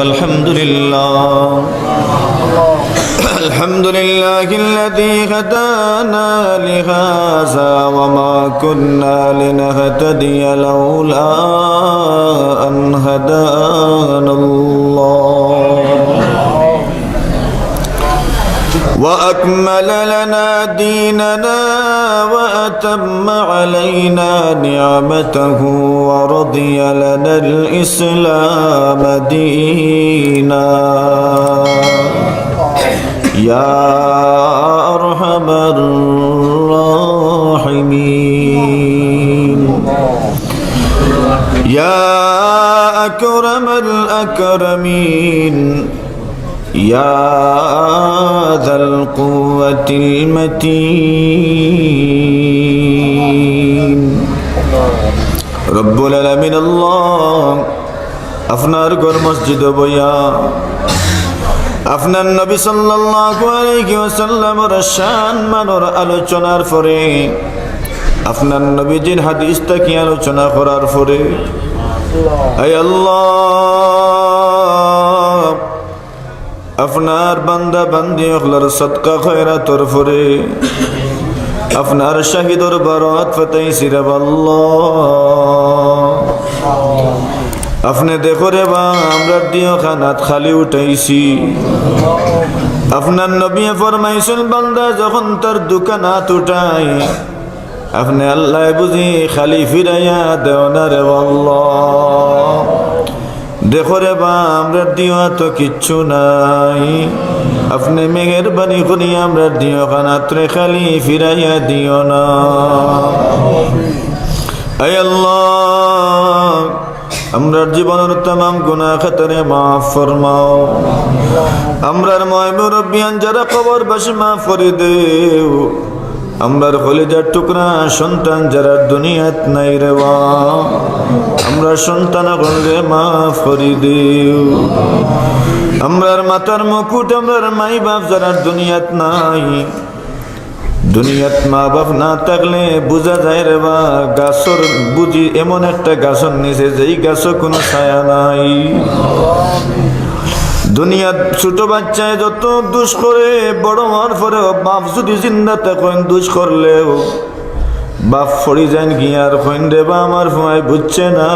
الحمد لله. الحمد لله الذي هدانا لهذا وما كنا لنهتدي لولا أن هدانا الله. وأكمل لنا ديننا وأتم علينا نعمته ورضي لنا الإسلام دينا. يا أرحم الراحمين. يا أكرم الأكرمين. يا ذا القوة المتين رب العالمين الله আপনার ঘর মসজিদ বইয়া আপনার নবী সাল্লাল্লাহু আলাইহি ওয়াসাল্লামের শান মানর আলোচনার পরে আপনার নবীজির হাদিস কি আলোচনা করার পরে আয় আল্লাহ আপনার বান্দা বান্দি অখলার সৎকা খয়রাতর ফরে। আপনার শাহিদর বারাত ফতাই সিরাব আপনি দেখো রে বা, আমরা দিও খানাত খালি উঠাইছি। আপনার নবী ফরমাইছেন, বান্দা যখন তার দোকানাত উঠাই আপনি আল্লাহ বুঝি খালি ফিরাইয়া দেও না রে আল্লাহ দেখো রে বা তো কিচ্ছু নাই। আপনি মেঘের বাণী করি আমরা দিও খানাত্রে খালি ফিরাইয়া দিও না। আমরার জীবনের তাম গুনা খাতারে মাফ ফরমাও। আমরার ময় মুরব্বিয়ান যারা কবর বাসি মাফ করে দেও। আমরার কলেজার টুকরা সন্তান যারা দুনিয়াত নাই রে বা আমরা সন্তান গণরে মাফ করি দেও। আমরার মাতার মুকুট, আমরার মাই বাপ যারা দুনিয়াত নাই, দুনিয়াত মা বাপ না থাকলে বোঝা যায় রে বা, গাছর বুঝি এমন একটা গাছর নিচে, যেই গাছও কোনো ছায়া নাই। দুনিয়ার ছোট বাচ্চায় যত দুষ করে, বড় হওয়ার পরে বাপ যদি জিন্দা তখন দুষ করলেও বাপ ফড়ি যান গিয়ার কইন রে বা আমার ফুয়াই বুঝছে না।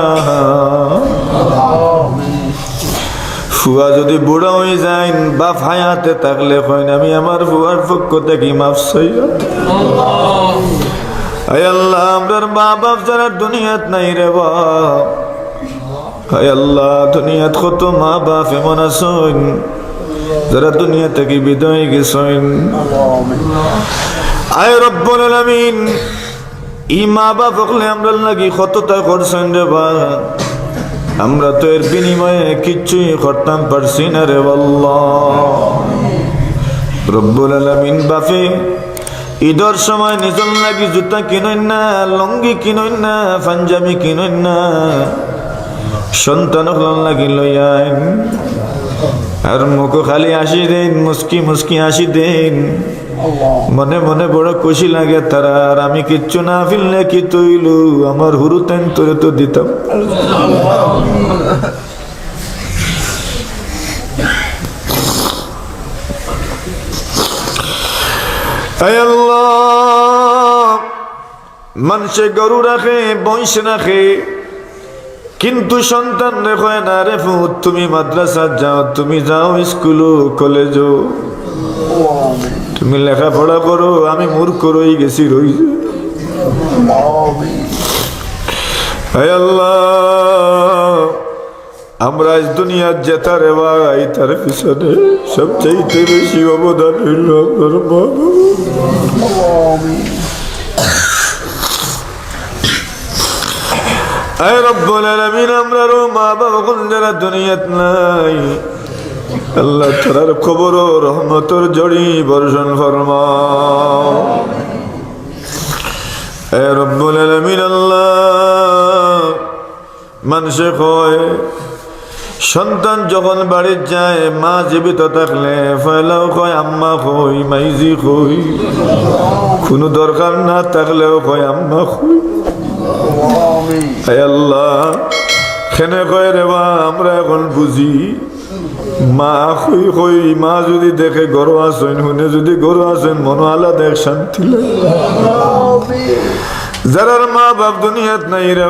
ফুয়া যদি বুড়া হয়ে যায় বাপ হায়াতে থাকলে কইন, আমি আমার ফুয়ার পক্ষ থেকে মাফ আয় আল্লাহ, আমরার মা বাপ যারা দুনিয়াত নাই রে বাপ। আল্লাহ, দুনিয়াত কত মা বাপ এমন আসন যারা দুনিয়া থেকে বিদায় গেছেন। আয় রব্বুল আলামিন ই মা বাপ হকলে আমরা লাগি কতটা করছেন রে বা? আমরা তো এর বিনিময়ে কিচ্ছুই করতাম পারছি না রে আল্লাহ। রব্বুল আলামিন বাপে, ঈদর সময় নিজল লাগি জুতা কিনই না, লঙ্গি কিনই না, পাঞ্জাবি কিনই না? সন্তান লাগি লইয়ান। আর মুখ খালি আসি দেন মুস্কি মুস্কি আসি দেন মনে মনে বড় খুশি লাগে তারা আর আমি কিচ্ছু না ফিললে কি তৈলু আমার হুরুতেন তোরে তো দিতাম মানুষে গরু রাখে বংশ রাখে কিন্তু সন্তান রেখো না রে তুমি মাদ্রাসা যাও, তুমি যাও স্কুল কলেজ তুমি লেখাপড়া করো, আমি মূর্খ রই গেছি রই আমরা আজ দুনিয়ার জেতা রে ভাই, তার পিছনে সবচাইতে বেশি অবদান হইল আমার মা নাই। আল্লাহ মানুষে কয় সন্তান যখন বাড়ির যায়, মা জীবিত থাকলে ফয়লাও কয়, আম্মা কই, মাইজি কই। কোনো দরকার না থাকলেও কয়, আম্মা কই। আল্লাহ, খেনে কয় রে আমরা এখন বুঝি। মা হই হই মা যদি দেখে গরু আসেন, হুনে যদি গরু আসেন মনো আলাদা এক শান্তি যারার মা বাপ দুনিয়াত নাই রে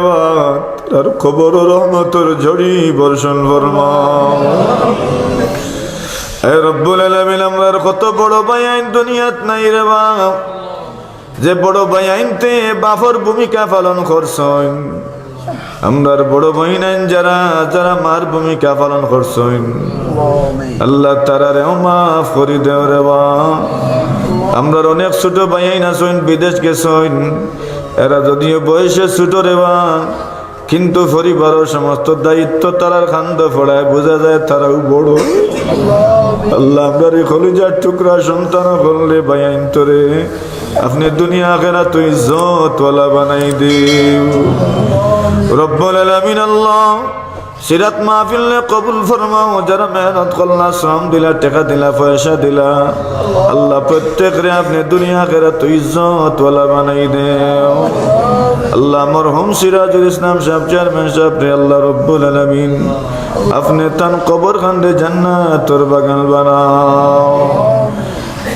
তার খবর রহমতর ঝড়ি বর্ষণ বর্মা। রব্বুল আলামিন, আমরার কত বড় আইন দুনিয়াত নাই রে বাপ যে বড় ভাই আইনতে বাফর ভূমিকা পালন করছেন, আমরার বড় বহিন যারা যারা মার ভূমিকা পালন করছেন। আল্লাহ তারা রেও মাফ করি দেও রে বা। আমরার অনেক ছোট ভাই আইন আছেন, বিদেশ গেছেন। এরা যদিও বয়সে ছোট রে বা, কিন্তু পরিবারের সমস্ত দায়িত্ব তারার খান্দ ফোড়ায় বোঝা যায় তারাও বড়। আল্লাহ আপনার এই খলিজার টুকরা সন্তান করলে বায়াইন তোরে। আপনি দুনিয়া আখেরা তুই জতওয়ালা বানাই আলামিন আল্লাহ, সিরাত মাহফিল কবুল ফরমাও, যারা মেহনত করলা, শ্রম দিলা, টাকা দিলা, পয়সা দিলা, আল্লাহ প্রত্যেক রে আপনি দুনিয়া আখেরা তুই ইজ্জতওয়ালা বানাই দেও। আল্লাহ মরহুম সিরাজুল ইসলাম সাহেব, চেয়ারম্যান সাহেব রে, আল্লাহ রব্বুল আলামিন, আপনি তান কবর খান্ডে জান্নাতর বাগান বানাও।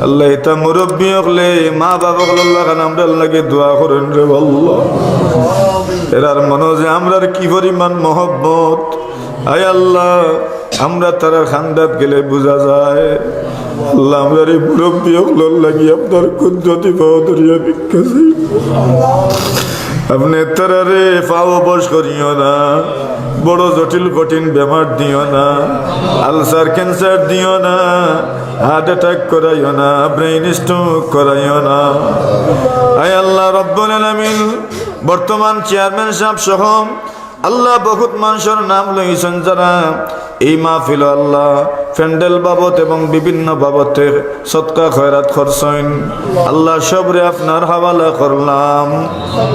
আল্লাহ এটা মুরব্বী হকলে মা বাবা আল্লাহ খান আমরা লাগে দোয়া করেন রে আল্লাহ। এরার মনে যে আমরার কি পরিমাণ মহব্বত? আয় আল্লাহ, আমরা তারা খান্দাত গেলে বোঝা যায়। আল্লাহ আমরা এই মুরব্বী হকলার লাগি আপনার কুদরতি পাওয়া ভিক্ষা। আপনি তারারে পাও বস করিও না। বড় জটিল, কঠিন বেমার দিও না। আলসার ক্যান্সার দিও না। হার্ট অ্যাটাক করাইও না। ব্রেইন স্ট্রোক করাইও না। আয় আল্লাহ রব্বুল আলামিন, বর্তমান চেয়ারম্যান সাহেব সহ আল্লাহ বহুত মানুষের নাম লইছেন যারা। এই মাহফিল আল্লাহ ফ্যান্ডেল বাবদ এবং বিভিন্ন বাবতে সৎকা খয়রাত করছেন। আল্লাহ সবরে আপনার হাওয়ালা করলাম।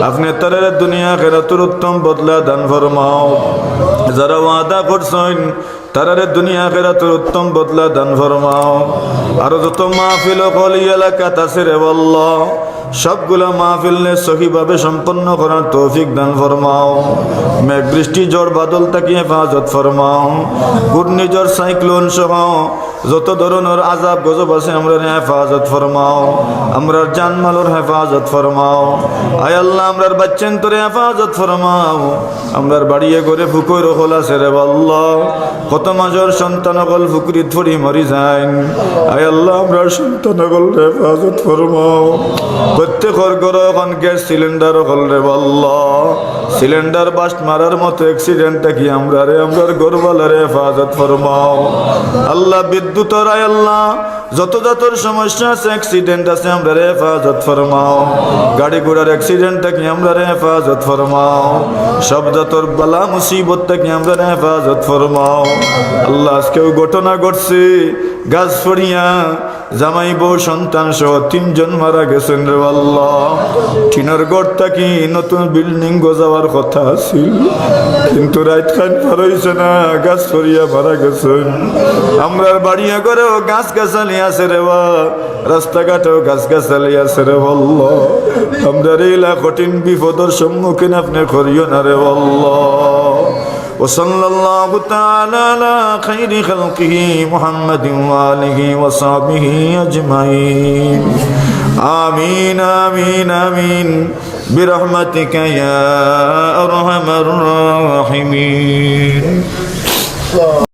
আপনি তাদের দুনিয়া খেরাতুর উত্তম বদলা দান ফরমাও। যারা ওয়াদা করছেন, তারারে দুনিয়া খেরাতুর উত্তম বদলা দান ফরমাও। আর যত মাহফিল কল এলাকাত আছে রে বল্লাহ সবগুলা মাহফিলনে সহিভাবে সম্পন্ন করার তৌফিক দান ফরমাও। মেঘ বৃষ্টি, ঝড়, বাদল তাকে হেফাজত ফরমাও। ঘূর্ণিঝড়, সাইক্লোন সহ যত ধরনের আজাব গজব আছে আমরা হেফাজত ফরমাও। আমরার জানমালোর হেফাজত ফরমাও। আয় আল্লাহ, আমরার বাচ্চেন তোরে হেফাজত ফরমাও। আমরার বাড়িয়ে করে ফুকুর হল আছে রে বল্লাহ কত মাজর সন্তান অকল ফুকুরি থরি মরি যায় আয় আল্লাহ, আমরার সন্তান অকল হেফাজত ফরমাও। ঘর এখন গ্যাস সিলিন্ডার হল রে বল্ল। সিলিন্ডার বাস্ট মারার মতো অ্যাক্সিডেন্টটা কি আমরা রে? আমরার গরবালারে হেফাজত ফরমাও। আল্লাহ বিদ্যুৎ রায় আল্লাহ, যত যত সমস্যা আছে অ্যাক্সিডেন্ট আছে আমরা রে হেফাজত ফরমাও। গাড়ি ঘোড়ার অ্যাক্সিডেন্টটা কি আমরা রে হেফাজত ফরমাও? সব যতর বালা মুসিবতটা কি আমরা রে হেফাজত ফরমাও? আল্লাহ আজকেও ঘটনা ঘটছে। গাছ ফড়িয়া জামাই বউ সন্তান সহ তিনজন মারা গেছেন রে আল্লাহ টিনের গড়টা কি নতুন বিল্ডিং গজাবার কথা ছিল কিন্তু রাত খান পার হইছে না, গাছ ফরিয়া মারা গেছেন। আমরার বাড়িয়া করেও গাছ গাছালি আছে রে বা, রাস্তাঘাটেও গাছ গাছালি আছে রে বল্ল আমরা এলা কঠিন বিপদের সম্মুখীন আপনি করিও না রে বল্ল وصلى الله تعالى على خير خلقه محمد وآله وصحبه أجمعين آمين آمين آمين برحمتك يا أرحم الراحمين